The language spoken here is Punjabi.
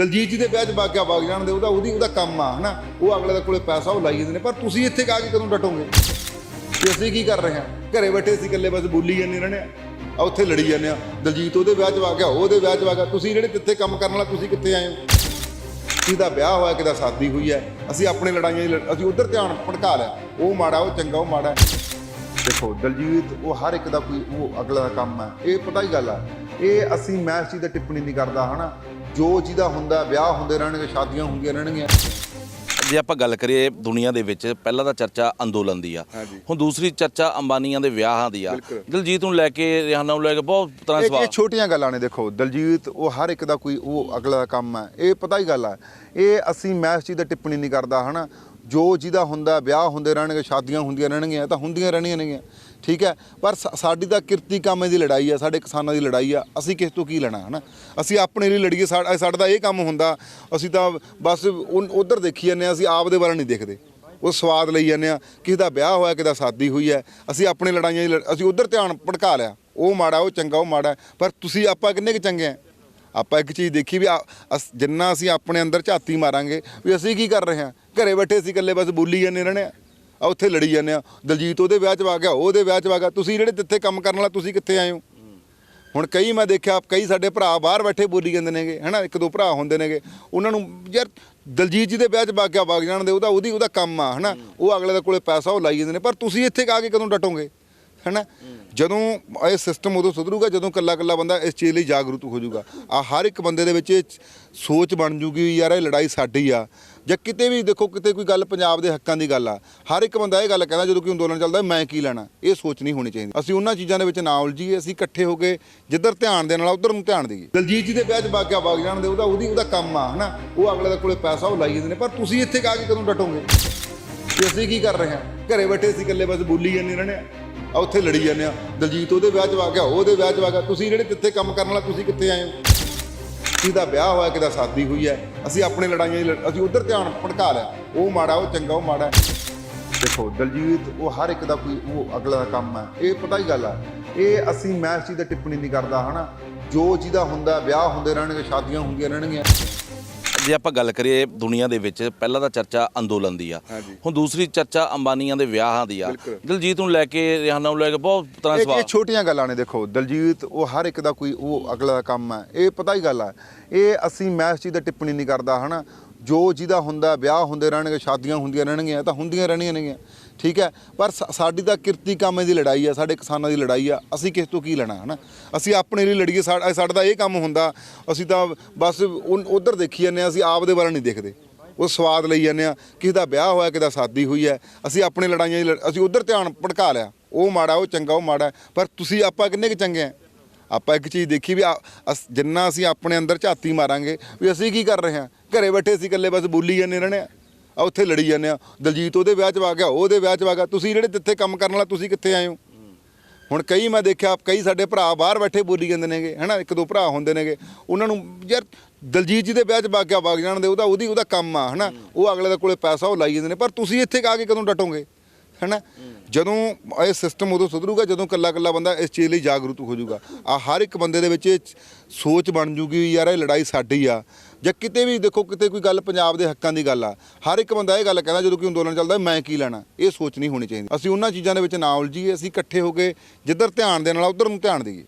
ਦਲਜੀਤ ਜੀ ਦੇ ਵਿਆਹ 'ਚ ਬਾਕਿਆ ਵਗ ਜਾਣ ਦੇ, ਉਹਦਾ ਉਹਦੀ ਉਹਦਾ ਕੰਮ ਆ, ਹਨਾ? ਉਹ ਅਗਲੇ ਦੇ ਕੋਲੇ ਪੈਸਾ ਉਹ ਲਾਈ ਜਾਂਦੇ ਨੇ, ਪਰ ਤੁਸੀਂ ਇੱਥੇ ਕਾ ਕੇ ਕਦੋਂ ਡਟੋਗੇ? ਤੇ ਅਸੀਂ ਕੀ ਕਰ ਰਹੇ ਹਾਂ? ਘਰੇ ਬੈਠੇ ਸੀ ਇਕੱਲੇ ਬਸ ਬੋਲੀ ਜਾਂਦੇ ਰਹਿੰਦੇ ਆ ਉੱਥੇ ਲੜੀ ਜਾਂਦੇ ਆ ਦਲਜੀਤ ਉਹਦੇ ਵਿਆਹ 'ਚ ਵਗ ਉਹਦੇ ਵਿਆਹ 'ਚ ਵਗ ਗਿਆ ਤੁਸੀਂ ਜਿਹੜੇ ਜਿੱਥੇ ਕੰਮ ਕਰਨ ਵਾਲਾ, ਤੁਸੀਂ ਕਿੱਥੇ ਆਏ ਹੋ? ਕਿਹਦਾ ਵਿਆਹ ਹੋਇਆ, ਕਿਹਦਾ ਸ਼ਾਦੀ ਹੋਈ ਹੈ? ਅਸੀਂ ਆਪਣੇ ਲੜਾਈਆਂ ਲੜ- ਅਸੀਂ ਉਧਰ ਧਿਆਨ ਭਟਕਾ ਲਿਆ। ਉਹ ਮਾੜਾ, ਉਹ ਚੰਗਾ, ਉਹ ਮਾੜਾ। ਦੇਖੋ, ਦਲਜੀਤ, ਉਹ ਹਰ ਇੱਕ ਦਾ ਕੋਈ ਉਹ ਅਗਲਾ ਦਾ ਕੰਮ ਹੈ। ਇਹ ਪਤਾ ਹੀ ਗੱਲ ਆ। ਇਹ ਅਸੀਂ ਮੈਂ ਇਸ ਚੀਜ਼ ਤੇ ਟਿੱਪਣੀ ਨਹੀਂ ਕਰਦਾ, ਹਨਾ? ਜੋ ਜਿਹਦਾ ਹੁੰਦਾ ਵਿਆਹ ਹੁੰਦੇ ਰਹਿਣਗੇ ਸ਼ਾਦੀਆਂ ਹੁੰਦੀਆਂ ਰਹਿਣਗੀਆਂ। ਜੇ ਆਪਾਂ ਗੱਲ ਕਰੀਏ ਦੁਨੀਆ ਦੇ ਵਿੱਚ ਪਹਿਲਾਂ ਤਾਂ ਚਰਚਾ ਅੰਦੋਲਨ ਦੀ ਆ। ਹਾਂਜੀ। ਹੁਣ ਦੂਸਰੀ ਚਰਚਾ ਅੰਬਾਨੀਆਂ ਦੇ ਵਿਆਹਾਂ ਦੀ ਆ। ਬਿਲਕੁਲ। ਦਿਲਜੀਤ ਨੂੰ ਲੈ ਕੇ ਰਿਹਾਨਾ ਨੂੰ ਲੈ ਕੇ ਬਹੁਤ ਤਰ੍ਹਾਂ ਇਹ ਸਵਾਲ। ਇਹ ਛੋਟੀਆਂ ਗੱਲਾਂ ਨੇ ਦੇਖੋ ਦਲਜੀਤ ਉਹ ਹਰ ਇੱਕ ਦਾ ਕੋਈ ਉਹ ਅਗਲਾ ਦਾ ਕੰਮ ਹੈ ਇਹ ਪਤਾ ਹੀ ਗੱਲ ਆ। ਇਹ ਅਸੀਂ ਮੈਂ ਇਸ ਚੀਜ਼ ਤੇ ਟਿੱਪਣੀ ਨਹੀਂ ਕਰਦਾ ਹਨਾ? ਜੋ ਜਿਹਦਾ ਹੁੰਦਾ, ਵਿਆਹ ਹੁੰਦੇ ਰਹਿਣਗੇ, ਸ਼ਾਦੀਆਂ ਹੁੰਦੀਆਂ ਰਹਿਣਗੀਆਂ ਤਾਂ ਹੁੰਦੀਆਂ ਰਹਿਣੀਆਂ ਨੇਗੀਆਂ। ਠੀਕ ਹੈ? ਪਰ ਸਾਡੀ ਤਾਂ ਕਿਰਤੀ ਕਾਮੇ ਦੀ ਲੜਾਈ ਆ, ਸਾਡੇ ਕਿਸਾਨਾਂ ਦੀ ਲੜਾਈ ਆ। ਅਸੀਂ ਕਿਸ ਤੋਂ ਕੀ ਲੈਣਾ, ਹਨਾ? ਅਸੀਂ ਆਪਣੇ ਲਈ ਲੜੀਏ ਸਾਡਾ ਤਾਂ ਇਹ ਕੰਮ ਹੁੰਦਾ, ਅਸੀਂ ਤਾਂ ਬਸ ਉਧਰ ਦੇਖੀ ਜਾਂਦੇ ਹਾਂ, ਅਸੀਂ ਆਪ ਦੇ ਵੱਲ ਨਹੀਂ ਦੇਖਦੇ। ਉਹ ਸਵਾਦ ਲਈ ਜਾਂਦੇ ਆ ਕਿਸੇ ਦਾ ਵਿਆਹ ਹੋਇਆ, ਕਿਸੇ ਦਾ ਸ਼ਾਦੀ ਹੋਈ ਹੈ, ਅਸੀਂ ਆਪਣੇ ਲੜਾਈਆਂ ਦੀ ਲੜ- ਅਸੀਂ ਉਧਰ ਧਿਆਨ ਭਟਕਾ ਲਿਆ। ਉਹ ਮਾੜਾ, ਉਹ ਚੰਗਾ, ਉਹ ਮਾੜਾ। ਪਰ ਤੁਸੀਂ, ਆਪਾਂ ਕਿੰਨੇ ਕੁ ਚੰਗੇ ਆ ਆਪਾਂ ਇੱਕ ਚੀਜ਼ ਦੇਖੀ ਵੀ ਅਸ- ਜਿੰਨਾ ਅਸੀਂ ਆਪਣੇ ਅੰਦਰ ਝਾਤੀ ਮਾਰਾਂਗੇ, ਵੀ ਅਸੀਂ ਕੀ ਕਰ ਰਹੇ ਹਾਂ? ਘਰੇ ਬੈਠੇ ਸੀ ਇਕੱਲੇ, ਬਸ ਬੋਲੀ ਜਾਂਦੇ ਰਹਿੰਦੇ ਆ। ਆ ਉੱਥੇ ਲੜੀ ਜਾਂਦੇ ਆ। ਦਲਜੀਤ ਉਹਦੇ ਵਿਆਹ 'ਚ ਆ ਗਿਆ, ਉਹਦੇ ਵਿਆਹ 'ਚ ਆ ਗਿਆ। ਤੁਸੀਂ ਜਿਹੜੇ ਜਿੱਥੇ ਕੰਮ ਕਰਨ ਵਾਲਾ, ਤੁਸੀਂ ਕਿੱਥੇ ਆਏ ਹੋ? ਹੁਣ ਕਈ ਮੈਂ ਦੇਖਿਆ, ਕਈ ਸਾਡੇ ਭਰਾ ਬਾਹਰ ਬੈਠੇ ਬੋਲੀ ਜਾਂਦੇ ਨੇਗੇ, ਹਨਾ? ਇੱਕ ਦੋ ਭਰਾ ਹੁੰਦੇ ਨੇਗੇ। ਉਹਨਾਂ ਨੂੰ ਯਾਰ ਦਲਜੀਤ ਜੀ ਦੇ ਵਿਆਹ 'ਚ ਬਾਗਿਆ ਗਿਆ, ਵਗ ਜਾਣ ਦੇ, ਉਹਦਾ ਉਹਦੀ ਉਹਦਾ ਕੰਮ ਆ, ਹਨਾ? ਉਹ ਅਗਲੇ ਦੇ ਕੋਲੇ ਪੈਸਾ ਉਹ ਲਾਈ ਜਾਂਦੇ ਨੇ। ਪਰ ਤੁਸੀਂ ਇੱਥੇ ਆ ਕੇ ਕਦੋਂ ਡਟੋਗੇ? ਹਨਾ? ਜਦੋਂ ਇਹ ਸਿਸਟਮ ਉਦੋਂ ਸੁਧਰੂਗਾ, ਜਦੋਂ ਕੱਲਾ ਕੱਲਾ ਬੰਦਾ ਇਸ ਚੀਜ਼ ਲਈ ਜਾਗਰੂਕ ਹੋ ਜਾਊਗਾ। ਆ ਹਰ ਇੱਕ ਬੰਦੇ ਦੇ ਵਿੱਚ ਇਹ ਸੋਚ ਬਣ ਜੂਗੀ ਵੀ ਯਾਰ ਇਹ ਲੜਾਈ ਸਾਡੀ ਆ। ਜਾਂ ਕਿਤੇ ਵੀ ਦੇਖੋ, ਕਿਤੇ ਕੋਈ ਗੱਲ ਪੰਜਾਬ ਦੇ ਹੱਕਾਂ ਦੀ ਗੱਲ ਆ। ਹਰ ਇੱਕ ਬੰਦਾ ਇਹ ਗੱਲ ਕਹਿੰਦਾ, ਜਦੋਂ ਕੋਈ ਅੰਦੋਲਨ ਚੱਲਦਾ, ਮੈਂ ਕੀ ਲੈਣਾ? ਇਹ ਸੋਚ ਨਹੀਂ ਹੋਣੀ ਚਾਹੀਦੀ। ਅਸੀਂ ਉਹਨਾਂ ਚੀਜ਼ਾਂ ਦੇ ਵਿੱਚ ਨਾ ਉਲਝੀਏ, ਅਸੀਂ ਇਕੱਠੇ ਹੋ ਕੇ ਜਿੱਧਰ ਧਿਆਨ ਦੇਣ ਵਾਲਾ, ਉਧਰ ਨੂੰ ਧਿਆਨ ਦੇਈਏ। ਦਲਜੀਤ ਜੀ ਦੇ ਵਿਆਹ 'ਚ ਬਾਗਿਆ ਬਾਗ ਜਾਣ ਦੇ, ਉਹਦਾ ਉਹਦੀ ਉਹਦਾ ਕੰਮ ਆ, ਹਨਾ? ਉਹ ਅਗਲੇ ਦੇ ਕੋਲੇ ਪੈਸਾ, ਉਹ ਲਾਈ ਜਾਂਦੇ ਨੇ। ਪਰ ਤੁਸੀਂ ਇੱਥੇ ਆ ਕੇ ਕਦੋਂ ਡਟੋਗੇ? ਤੇ ਅਸੀਂ ਕੀ ਕਰ ਰਹੇ ਹਾਂ? ਘਰੇ ਬੈਠੇ ਅਸੀਂ ਇਕੱਲੇ ਬਸ ਬੋਲੀ ਜਾਂਦੇ ਰਹਿੰਦੇ ਆ ਆ ਉੱਥੇ ਲੜੀ ਜਾਂਦੇ ਆ। ਦਲਜੀਤ ਉਹਦੇ ਵਿਆਹ 'ਚ ਆ ਗਿਆ, ਉਹਦੇ ਵਿਆਹ 'ਚ ਆ ਗਿਆ। ਤੁਸੀਂ ਜਿਹੜੇ ਕਿੱਥੇ ਕੰਮ ਕਰਨ ਵਾਲਾ, ਤੁਸੀਂ ਕਿੱਥੇ ਆਏ ਹੋ? ਕਿਹਦਾ ਵਿਆਹ ਹੋਇਆ, ਕਿਹਦਾ ਸ਼ਾਦੀ ਹੋਈ ਹੈ? ਅਸੀਂ ਆਪਣੇ ਲੜਾਈਆਂ ਦੀ ਲੜ- ਅਸੀਂ ਉਧਰ ਧਿਆਨ ਭਟਕਾ ਲਿਆ। ਉਹ ਮਾੜਾ, ਉਹ ਚੰਗਾ, ਉਹ ਮਾੜਾ। ਦੇਖੋ, ਦਲਜੀਤ, ਉਹ ਹਰ ਇੱਕ ਦਾ ਕੋਈ, ਉਹ ਅਗਲਾ ਦਾ ਕੰਮ ਹੈ। ਇਹ ਪਤਾ ਹੀ ਗੱਲ ਆ? ਇਹ ਅਸੀਂ ਮੈਂ ਇਸ ਚੀਜ਼ ਤੇ ਟਿੱਪਣੀ ਨਹੀਂ ਕਰਦਾ, ਹਨਾ? ਜੋ ਜਿਹਦਾ ਹੁੰਦਾ, ਵਿਆਹ ਹੁੰਦੇ ਰਹਿਣਗੇ, ਸ਼ਾਦੀਆਂ ਹੁੰਦੀਆਂ ਰਹਿਣਗੀਆਂ। ਜੇ ਆਪਾਂ ਗੱਲ ਕਰੀਏ ਦੁਨੀਆ ਦੇ ਵਿੱਚ ਪਹਿਲਾਂ ਤਾਂ ਚਰਚਾ ਅੰਦੋਲਨ ਦੀ ਆ। ਹੁਣ ਦੂਸਰੀ ਚਰਚਾ ਅੰਬਾਨੀਆਂ ਦੇ ਵਿਆਹਾਂ ਦੀ ਆ। ਦਿਲਜੀਤ ਨੂੰ ਲੈ ਕੇ ਰਿਹਾਨਾ ਨੂੰ ਲੈ ਕੇ ਬਹੁਤ ਤਰ੍ਹਾਂ ਸਵਾਲ ਇਹ ਛੋਟੀਆਂ ਗੱਲਾਂ ਨੇ ਦੇਖੋ ਦਲਜੀਤ ਉਹ ਹਰ ਇੱਕ ਦਾ ਕੋਈ ਉਹ ਅਗਲਾ ਦਾ ਕੰਮ ਹੈ ਇਹ ਪਤਾ ਹੀ ਗੱਲ ਆ। ਇਹ ਅਸੀਂ ਮੈਂ ਇਸ ਚੀਜ਼ ਤੇ ਟਿੱਪਣੀ ਨਹੀਂ ਕਰਦਾ ਹਨਾ? ਜੋ ਜਿਹਦਾ ਹੁੰਦਾ, ਵਿਆਹ ਹੁੰਦੇ ਰਹਿਣਗੇ, ਸ਼ਾਦੀਆਂ ਹੁੰਦੀਆਂ ਰਹਿਣਗੀਆਂ ਤਾਂ ਹੁੰਦੀਆਂ ਰਹਿਣੀਆਂ ਨੇਗੀਆਂ। ਠੀਕ ਹੈ? ਪਰ ਸਾਡੀ ਤਾਂ ਕਿਰਤੀ ਕਾਮੇ ਦੀ ਲੜਾਈ ਆ, ਸਾਡੇ ਕਿਸਾਨਾਂ ਦੀ ਲੜਾਈ ਆ। ਅਸੀਂ ਕਿਸ ਤੋਂ ਕੀ ਲੈਣਾ, ਹਨਾ? ਅਸੀਂ ਆਪਣੇ ਲਈ ਲੜੀਏ ਸਾਡਾ ਤਾਂ ਇਹ ਕੰਮ ਹੁੰਦਾ। ਅਸੀਂ ਤਾਂ ਬਸ ਉਧਰ ਦੇਖੀ ਜਾਂਦੇ ਆ ਅਸੀਂ ਆਪ ਦੇ ਬਾਰੇ ਨਹੀਂ ਦੇਖਦੇ। ਉਹ ਸਵਾਦ ਲਈ ਜਾਂਦੇ ਆ ਕਿਸੇ ਦਾ ਵਿਆਹ ਹੋਇਆ, ਕਿਸੇ ਦਾ ਸ਼ਾਦੀ ਹੋਈ ਹੈ, ਅਸੀਂ ਆਪਣੇ ਲੜਾਈਆਂ ਦੀ ਲੜ- ਅਸੀਂ ਉਧਰ ਧਿਆਨ ਭਟਕਾ ਲਿਆ। ਉਹ ਮਾੜਾ, ਉਹ ਚੰਗਾ, ਉਹ ਮਾੜਾ। ਪਰ ਤੁਸੀਂ ਆਪਾਂ ਕਿੰਨੇ ਕੁ ਚੰਗੇ ਆ? ਆਪਾਂ ਇੱਕ ਚੀਜ਼ ਦੇਖੀ ਵੀ ਅਸ- ਜਿੰਨਾ ਅਸੀਂ ਆਪਣੇ ਅੰਦਰ ਝਾਤੀ ਮਾਰਾਂਗੇ, ਵੀ ਅਸੀਂ ਕੀ ਕਰ ਰਹੇ ਹਾਂ? ਘਰੇ ਬੈਠੇ ਸੀ ਇਕੱਲੇ, ਬਸ ਬੋਲੀ ਜਾਂਦੇ ਰਹਿੰਦੇ ਆ। ਆ ਉੱਥੇ ਲੜੀ ਜਾਂਦੇ ਆ। ਦਲਜੀਤ ਉਹਦੇ ਵਿਆਹ 'ਚ ਵਗ ਗਿਆ, ਉਹਦੇ ਵਿਆਹ 'ਚ ਵਗ ਗਿਆ। ਤੁਸੀਂ ਜਿਹੜੇ ਜਿੱਥੇ ਕੰਮ ਕਰਨ ਵਾਲਾ, ਤੁਸੀਂ ਕਿੱਥੇ ਆਏ ਹੋ? ਹੁਣ ਕਈ ਮੈਂ ਦੇਖਿਆ, ਕਈ ਸਾਡੇ ਭਰਾ ਬਾਹਰ ਬੈਠੇ ਬੋਲੀ ਜਾਂਦੇ ਨੇਗੇ, ਹਨਾ? ਇੱਕ ਦੋ ਭਰਾ ਹੁੰਦੇ ਨੇਗੇ। ਉਹਨਾਂ ਨੂੰ ਯਾਰ ਦਲਜੀਤ ਜੀ ਦੇ ਵਿਆਹ 'ਚ ਵਗ ਗਿਆ, ਵਗ ਜਾਣ ਦੇ, ਉਹਦਾ ਉਹਦੀ ਉਹਦਾ ਕੰਮ ਆ, ਹਨਾ? ਉਹ ਅਗਲੇ ਦੇ ਕੋਲੇ ਪੈਸਾ, ਉਹ ਲਾਈ ਜਾਂਦੇ ਨੇ। ਪਰ ਤੁਸੀਂ ਇੱਥੇ ਆ ਕੇ ਕਦੋਂ ਡਟੋਗੇ? ਹਨਾ? ਜਦੋਂ ਇਹ ਸਿਸਟਮ ਉਦੋਂ ਸੁਧਰੂਗਾ, ਜਦੋਂ ਕੱਲਾ ਕੱਲਾ ਬੰਦਾ ਇਸ ਚੀਜ਼ ਲਈ ਜਾਗਰੂਕ ਹੋ ਜਾਊਗਾ। ਆ ਹਰ ਇੱਕ ਬੰਦੇ ਦੇ ਵਿੱਚ ਇਹ ਸੋਚ ਬਣ ਜੂਗੀ ਵੀ ਯਾਰ ਇਹ ਲੜਾਈ ਸਾਡੀ ਆ। ਜਾਂ ਕਿਤੇ ਵੀ ਦੇਖੋ, ਕਿਤੇ ਕੋਈ ਗੱਲ ਪੰਜਾਬ ਦੇ ਹੱਕਾਂ ਦੀ ਗੱਲ ਆ। ਹਰ ਇੱਕ ਬੰਦਾ ਇਹ ਗੱਲ ਕਹਿੰਦਾ, ਜਦੋਂ ਕੋਈ ਅੰਦੋਲਨ ਚੱਲਦਾ, ਮੈਂ ਕੀ ਲੈਣਾ? ਇਹ ਸੋਚ ਨਹੀਂ ਹੋਣੀ ਚਾਹੀਦੀ। ਅਸੀਂ ਉਹਨਾਂ ਚੀਜ਼ਾਂ ਦੇ ਵਿੱਚ ਨਾ ਉਲਝੀਏ, ਅਸੀਂ ਇਕੱਠੇ ਹੋ ਕੇ ਜਿੱਧਰ ਧਿਆਨ ਦੇਣ ਵਾਲਾ, ਉਧਰ ਨੂੰ ਧਿਆਨ ਦੇਈਏ।